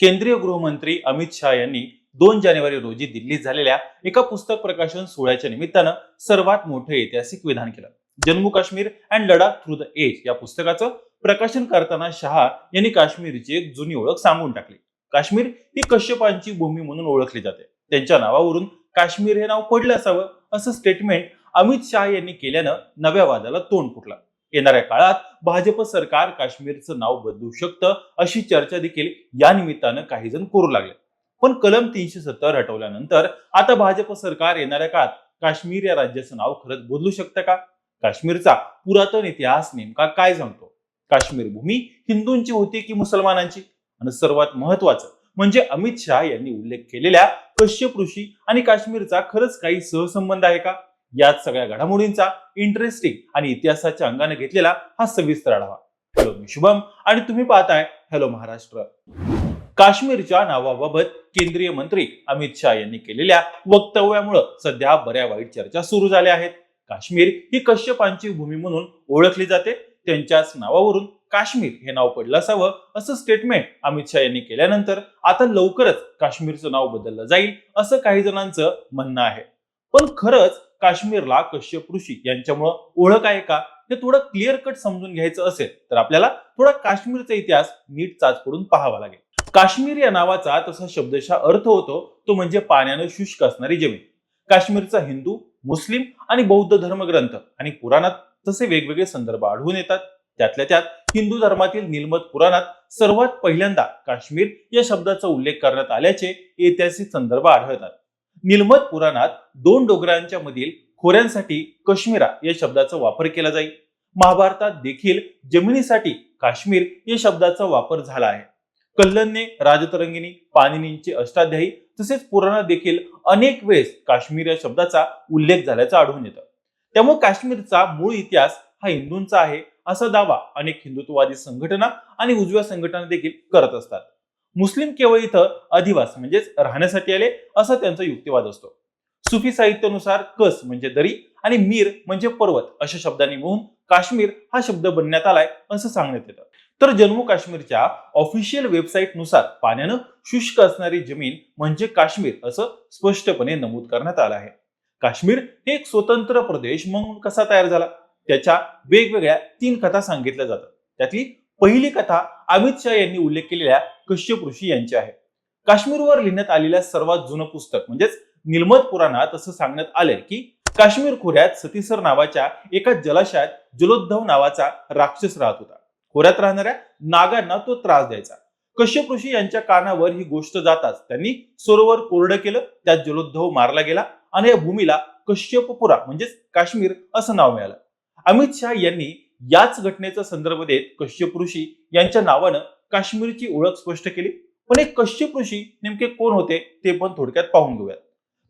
केंद्रीय गृहमंत्री अमित शहा यांनी दोन जानेवारी रोजी दिल्लीत झालेल्या एका पुस्तक प्रकाशन सोहळ्याच्या निमित्तानं सर्वात मोठं ऐतिहासिक विधान केलं. Jammu Kashmir and Ladakh through the age या पुस्तकाचं प्रकाशन करताना शहा यांनी काश्मीरची एक जुनी ओळख सांगून टाकली. काश्मीर ही कश्यपांची भूमी म्हणून ओळखली जाते. त्यांच्या नावावरून काश्मीर हे नाव पडलं असावं असं स्टेटमेंट अमित शहा यांनी केल्यानं नव्या वादाला तोंड फुटलं. येणाऱ्या काळात भाजप सरकार काश्मीरचं नाव बदलू शकतं अशी चर्चा देखील या निमित्तानं काही जण करू लागले. पण कलम तीनशे सत्तर हटवल्यानंतर आता भाजप सरकार येणाऱ्या काळात काश्मीर या राज्याचं नाव खरंच बदलू शकतं का? काश्मीरचा पुरातन इतिहास नेमका काय सांगतो? काश्मीर भूमी हिंदूंची होती की मुसलमानांची? आणि सर्वात महत्वाचं म्हणजे अमित शहा यांनी उल्लेख केलेल्या कश्यप ऋषी आणि काश्मीरचा खरंच काही सहसंबंध आहे का? याच सगळ्या घडामोडींचा इंटरेस्टिंग आणि इतिहासाच्या अंगाने घेतलेला हा सविस्तर आढावा. हॅलो मी शुभम आणि तुम्ही पाहताय हॅलो महाराष्ट्र. काश्मीरच्या नावाबाबत केंद्रीय मंत्री अमित शहा यांनी केलेल्या वक्तव्यामुळं सध्या बऱ्या वाईट चर्चा सुरू झाल्या आहेत. काश्मीर ही कश्यपांची भूमी म्हणून ओळखली जाते. त्यांच्याच नावावरून काश्मीर हे नाव पडलं असावं असं स्टेटमेंट अमित शहा यांनी केल्यानंतर आता लवकरच काश्मीरचं नाव बदललं जाईल असं काही जणांचं म्हणणं आहे. पण खरंच काश्मीरला कश्यप ऋषी यांच्यामुळं ओळख आहे का? हे थोडं क्लिअर कट समजून घ्यायचं असेल तर आपल्याला थोडा काश्मीरचा इतिहास नीट चाचपडून पाहावा लागेल. काश्मीर या नावाचा तसा शब्दशः अर्थ होतो तो म्हणजे पाण्यानं शुष्क असणारी जमीन. काश्मीरचा हिंदू मुस्लिम आणि बौद्ध धर्मग्रंथ आणि पुराणात तसे वेगवेगळे संदर्भ आढळून येतात. त्यातल्या त्यात हिंदू धर्मातील निलमत पुराणात सर्वात पहिल्यांदा काश्मीर या शब्दाचा उल्लेख करण्यात आल्याचे ऐतिहासिक संदर्भ आढळतात. निलमत पुराणात दोन डोंगरांच्या मधील खोऱ्यांसाठी कश्मीरा या शब्दाचा वापर केला जाईल महाभारतात देखील जमिनीसाठी काश्मीर या शब्दाचा वापर झाला आहे. कल्लनने राजतरंगिणी पाणिनींचे अष्टाध्यायी तसेच पुराणात देखील अनेक वेळेस काश्मीर या शब्दाचा उल्लेख झाल्याचं आढळून येतं. त्यामुळे काश्मीरचा मूळ इतिहास हा हिंदूंचा आहे असा दावा अनेक हिंदुत्ववादी संघटना आणि उजव्या संघटना देखील करत असतात. मुस्लिम केवळ इथं अधिवास म्हणजेच राहण्यासाठी आले असा त्यांचा युक्तिवाद असतो. सुफी साहित्यानुसार कस म्हणजे दरी आणि मीर म्हणजे पर्वत अशा शब्दांनी मिळून काश्मीर हा शब्द बनण्यात आलाय असं सांगण्यात येतं. तर जम्मू काश्मीरच्या ऑफिशियल वेबसाईटनुसार पाण्यानं शुष्क असणारी जमीन म्हणजे काश्मीर असं स्पष्टपणे नमूद करण्यात आलं आहे. काश्मीर हे एक स्वतंत्र प्रदेश म्हणून कसा तयार झाला? त्याच्या वेगवेगळ्या तीन कथा सांगितल्या जातात. त्यातली पहिली कथा अमित शहा यांनी उल्लेख केलेल्या कश्यप ऋषी यांचे आहे. काश्मीरवर लिहिण्यात आलेल्या सर्वात जुनं पुस्तक म्हणजेच निलमत पुराणात असं सांगण्यात आलंय की काश्मीर खोऱ्यात सतीसर नावाच्या एका जलाशयात जलोद्धव नावाचा राक्षस राहत होता. खोऱ्यात राहणाऱ्या नागांना तो त्रास द्यायचा. कश्यप ऋषी यांच्या कानावर ही गोष्ट जाताच त्यांनी सरोवर कोरडं केलं त्यात जलोद्धव मारला गेला आणि या भूमीला कश्यपपुरा म्हणजेच काश्मीर असं नाव मिळालं. अमित शहा यांनी याच घटनेचा संदर्भ देत कश्यप ऋषी यांच्या नावानं काश्मीरची ओळख स्पष्ट केली. पण हे कश्यप ऋषी नेमके कोण होते ते पण थोडक्यात पाहून घेऊयात.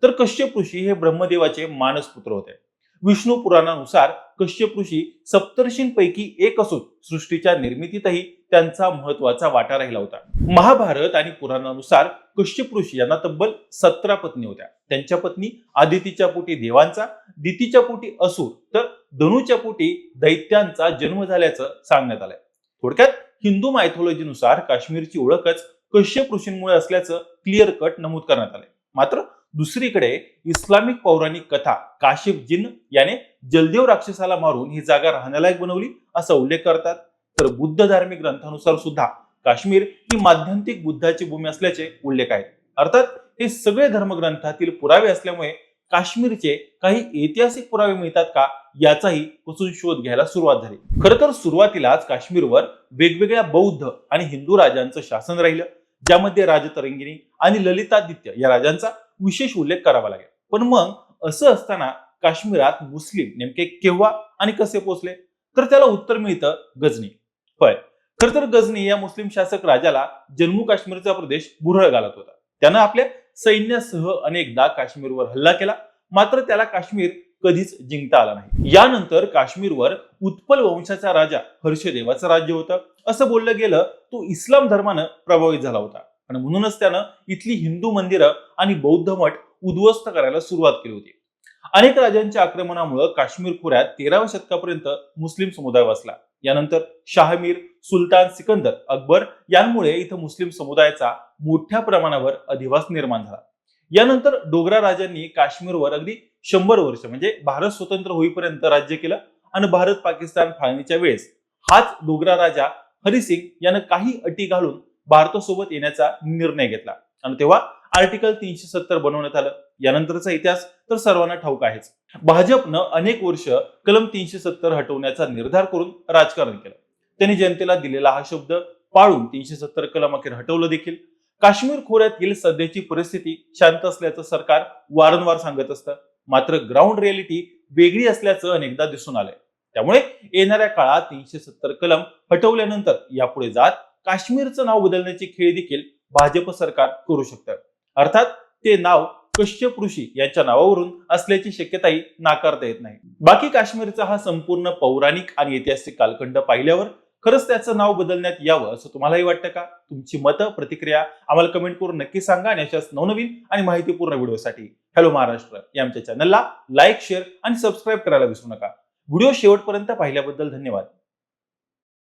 तर कश्यप ऋषी हे ब्रह्मदेवाचे मानसपुत्र होते. विष्णू पुराणानुसार कश्यप ऋषी सप्तर्षींपैकी एक असून सृष्टीच्या निर्मितीतही त्यांचा महत्त्वाचा वाटा राहिला होता. महाभारत आणि पुराणानुसार कश्यप ऋषी यांना तब्बल सतरा पत्नी होत्या. त्यांच्या पत्नी आदितीच्या पोटी देवांचा दितीच्या पोटी असुर तर धनुच्या पोटी दैत्यांचा जन्म झाल्याचं सांगण्यात आलंय. थोडक्यात हिंदू मायथॉलॉजीनुसार काश्मीरची ओळखच कश्यप ऋषींमुळे असल्याचं क्लिअर कट नमूद करण्यात आलंय. मात्र दुसरीकडे इस्लामिक पौराणिक कथा काशिफ जिन याने जलदेव राक्षसाला मारून ही जागा राहण्यालायक बनवली असा उल्लेख करतात. तर बुद्ध धार्मिक ग्रंथानुसार सुद्धा काश्मीर ही माध्यंतिक बुद्धाची भूमी असल्याचे उल्लेख आहेत. अर्थात हे सगळे धर्मग्रंथातील पुरावे असल्यामुळे काश्मीरचे काही ऐतिहासिक पुरावे मिळतात का याचाही कसून शोध घ्यायला सुरुवात झाली. खर तर सुरुवातीलाच काश्मीरवर वेगवेगळ्या बौद्ध आणि हिंदू राजांचं शासन राहिलं ज्यामध्ये राजतरंगिणी आणि ललितादित्य या राजांचा विशेष उल्लेख करावा लागेल. पण मग असं असताना काश्मीरात मुस्लिम नेमके केव्हा आणि कसे पोहोचले? तर त्याला उत्तर मिळतं गजनी. होय. खर तर गजनी या मुस्लिम शासक राजाला जम्मू काश्मीरचा प्रदेश भुरळ घालत होता. त्यानं आपल्या सैन्यासह अनेकदा काश्मीरवर हल्ला केला. मात्र त्याला काश्मीर कधीच जिंकता आला नाही. यानंतर काश्मीरवर उत्पल वंशाचा राजा हर्षदेवाचं राज्य होतं. असं बोललं गेलं तो इस्लाम धर्मानं प्रभावित झाला होता. आणि म्हणूनच त्यानं इथली हिंदू मंदिरं आणि बौद्ध मठ उद्ध्वस्त करायला सुरुवात केली होती. अनेक राजांच्या आक्रमणामुळे काश्मीर खोऱ्यात तेराव्या शतकापर्यंत मुस्लिम समुदाय वसला यानंतर शाहमीर सुलतान सिकंदर अकबर यांमुळे इथं मुस्लिम समुदायाचा मोठ्या प्रमाणावर अधिवास निर्माण झाला. यानंतर डोगरा राजांनी काश्मीरवर अगदी शंभर वर्ष म्हणजे भारत स्वतंत्र होईपर्यंत राज्य केलं आणि भारत पाकिस्तान फाळणीच्या वेळेस हाच डोगरा राजा हरिसिंग यानं काही अटी घालून भारतासोबत येण्याचा निर्णय घेतला. आणि तेव्हा आर्टिकल तीनशे सत्तर बनवण्यात आलं. यानंतरचा इतिहास तर सर्वांना ठाऊक आहेच. भाजपनं अनेक वर्ष कलम तीनशे सत्तर हटवण्याचा निर्धार करून राजकारण केलं. त्यांनी जनतेला दिलेला हा शब्द पाळून तीनशे सत्तर कलम अखेर हटवलं देखील. काश्मीर खोऱ्यातील सध्याची परिस्थिती शांत असल्याचं सरकार वारंवार सांगत असतं. मात्र ग्राउंड रियालिटी वेगळी असल्याचं अनेकदा दिसून आलंय. त्यामुळे येणाऱ्या काळात तीनशे सत्तर कलम हटवल्यानंतर यापुढे जात काश्मीरचं नाव बदलण्याची खेळ देखील भाजप सरकार करू शकतं. अर्थात ते नाव कश्यप ऋषी यांच्या नावावरून असल्याची शक्यताही नाकारता येत नाही. बाकी काश्मीरचा हा संपूर्ण पौराणिक आणि ऐतिहासिक कालखंड पाहिल्यावर खरंच त्याचं नाव बदलण्यात यावं असं तुम्हालाही वाटतं का? तुमची मतं प्रतिक्रिया आम्हाला कमेंट करून नक्की सांगा आणि अशाच नवनवीन आणि माहितीपूर्ण व्हिडिओसाठी हॅलो महाराष्ट्र या आमच्या चॅनलला लाईक शेअर आणि सबस्क्राईब करायला विसरू नका. व्हिडिओ शेवटपर्यंत पाहिल्याबद्दल धन्यवाद.